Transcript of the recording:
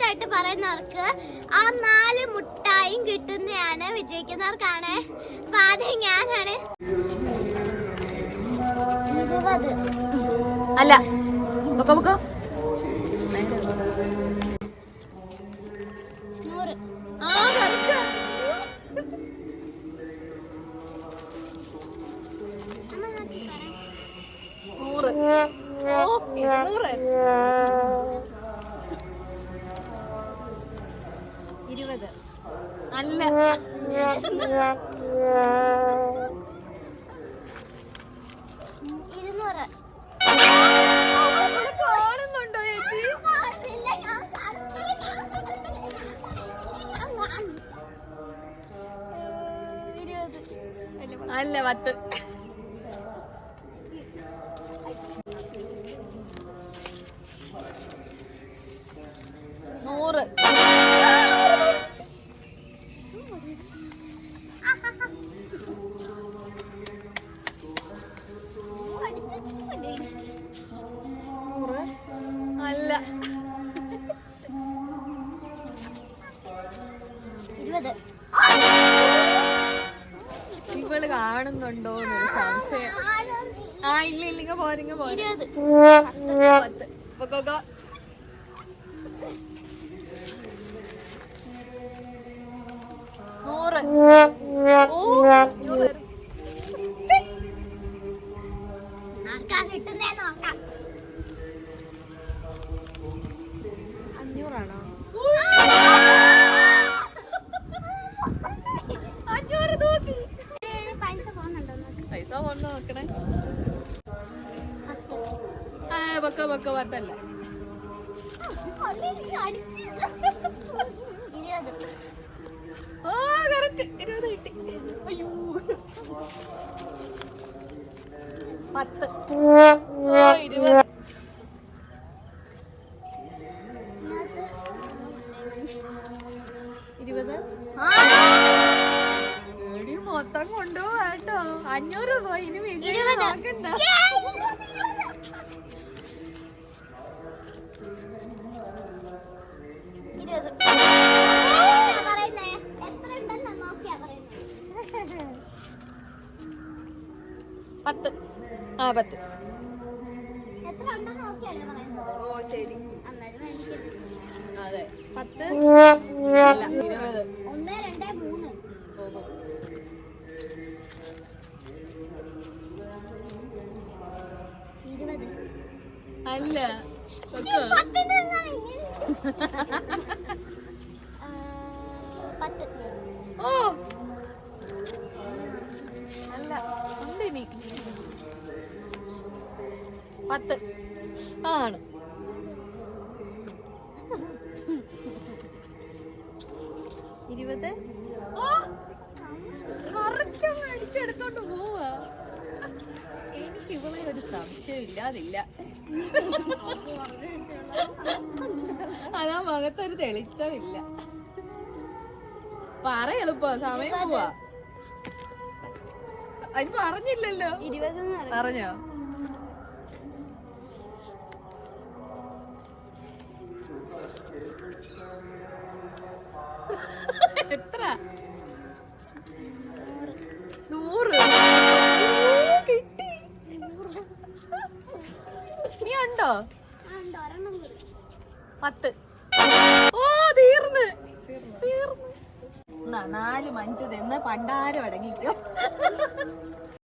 പറയുന്നവർക്ക് ആ നാല് മുട്ടായും കിട്ടുന്നതാണ് വിജയിക്കുന്നവർക്കാണ്. അപ്പൊ ആദ്യം ഞാനാണ്. അല്ല പൊക്കോ പൊക്കോ നൂറ്. ഓ. നൂറ്. ഇരുപത് അല്ല ഇരുന്നൂറ്. കാണുന്നുണ്ടോ ചേച്ചി? ഇല്ല, ഞാൻ അല്ല. ഇരുപത്. ഇവൾ കാണുന്നുണ്ടോ എന്നൊരു സംശയം. ആ ഇല്ല ഇല്ല ഇങ്ങ പോരിങ്ങ പോര. ഇരുപത്. പത്ത് നൂറ് ഓ നൂറ് നോക്കാം. അഞ്ഞൂറാണോ? അഞ്ഞൂറ് തൂക്കി. പൈസ പോകുന്നുണ്ടോ പൈസ കൊണ്ട് നോക്കണേ. പൊക്കോ പൊക്കോ പത്തല്ല? ഓ ഇരുപത് കിട്ടി. അയ്യോ. പത്ത്. ഓ ഇരുപത്. ഇരുപത്. മൊത്തം കൊണ്ടുപോവാട്ടോ അഞ്ഞൂറ് പോയി ഇനി വീട്ടിൽ നോക്കണ്ട. ആ പത്ത്. എത്ര ഉണ്ടെന്ന് നോക്കിയല്ലേ പറയുന്നത്? ഓ ശരി. അതെ. പത്ത്? അല്ല ഇരുപത്. ഒന്ന് രണ്ട് മൂന്ന്. ഓഹോ അല്ല പത്ത് ഓ അല്ല ഉണ്ട് ഇനി പത്ത്. ആണ് ഇരുപത്. അടിച്ചെടുത്തോണ്ട് പോവാ. എനിക്ക് ഇവളെ ഒരു സംശയം ഇല്ലാതില്ല. അതാ മുഖത്തൊരു തെളിച്ചമില്ല. പറ എളുപ്പ സമയം പോവാ. അത് പറഞ്ഞില്ലല്ലോ. പറഞ്ഞോ? എത്ര? നൂറ്. കിട്ടി. നീ ഉണ്ടോ? പത്ത്. ഓ തീർന്ന്. തീർന്ന്. നാലും അഞ്ച് തിന്ന് പണ്ടാരം അടങ്ങിക്കോ.